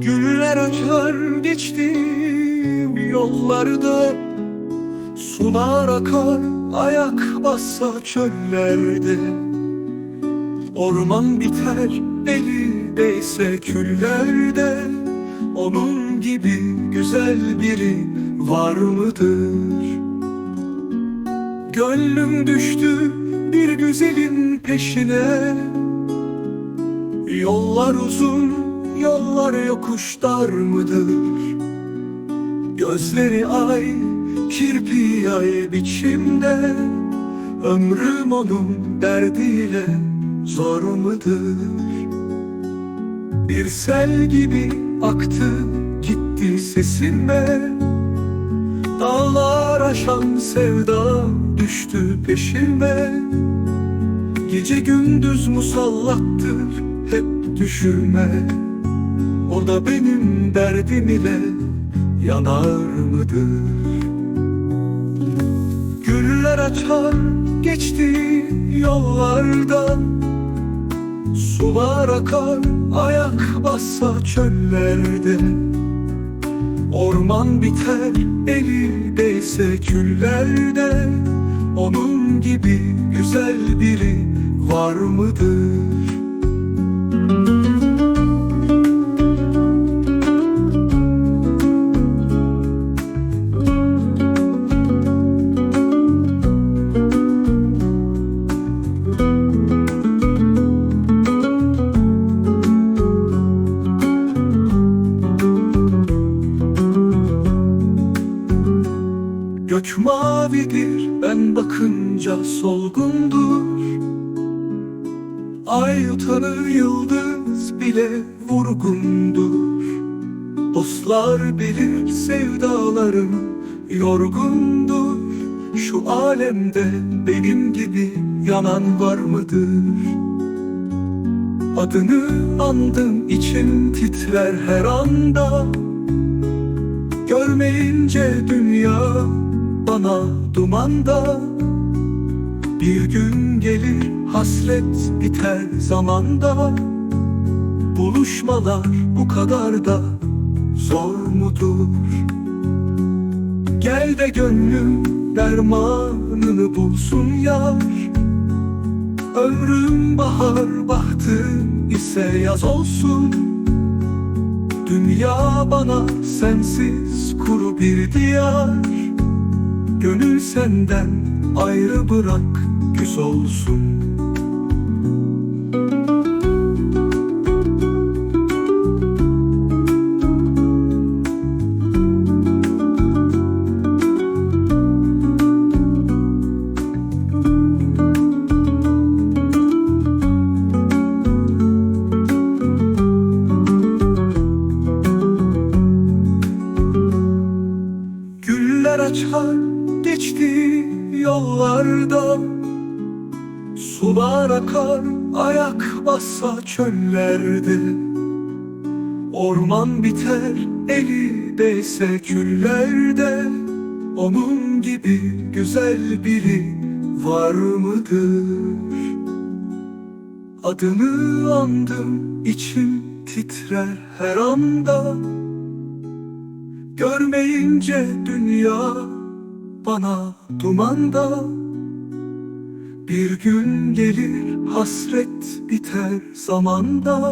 Güller açar geçtiğim yollarda. Sular akar ayak bassa çöllerde. Orman biter eli değse küllerde. Onun gibi güzel biri var mıdır? Gönlüm düştü bir güzelin peşine. Yollar uzun, yollar yokuşlar mıdır? Gözleri ay, kirpi ay biçimde Ömrüm onun derdiyle zor mudur? Bir sel gibi aktı gitti sesinme Dağlar aşan sevda düştü peşime Gece gündüz musallattır hep düşürme O da benim derdim ile yanar mıdır? Güller açar geçti yollardan Sular akar ayak bassa çöllerde Orman biter eli değse küllerde Onun gibi güzel biri var mıdır? Gök mavidir ben bakınca solgundur. Ay utanır yıldız bile vurgundur. Dostlar bilir sevdalarım yorgundur. Şu alemde benim gibi yanan var mıdır? Adını andım için titrer her anda. Görmeyince dünya bana dumanda Bir gün gelir hasret biter zamanda. Buluşmalar bu kadar da zor mudur? Gel de gönlüm dermanını bulsun yar. Ömrüm bahar bahtım ise yaz olsun. Dünya bana sensiz kuru bir diyar Gönül senden ayrı bırak güz olsun. Güller açar Sular akar ayak bassa çöllerde. Orman biter eli değse küllerde. Onun gibi güzel biri var mıdır? Adını andım içim titrer her anda. Görmeyince dünya bana dumanda Bir gün gelir hasret biter zamanda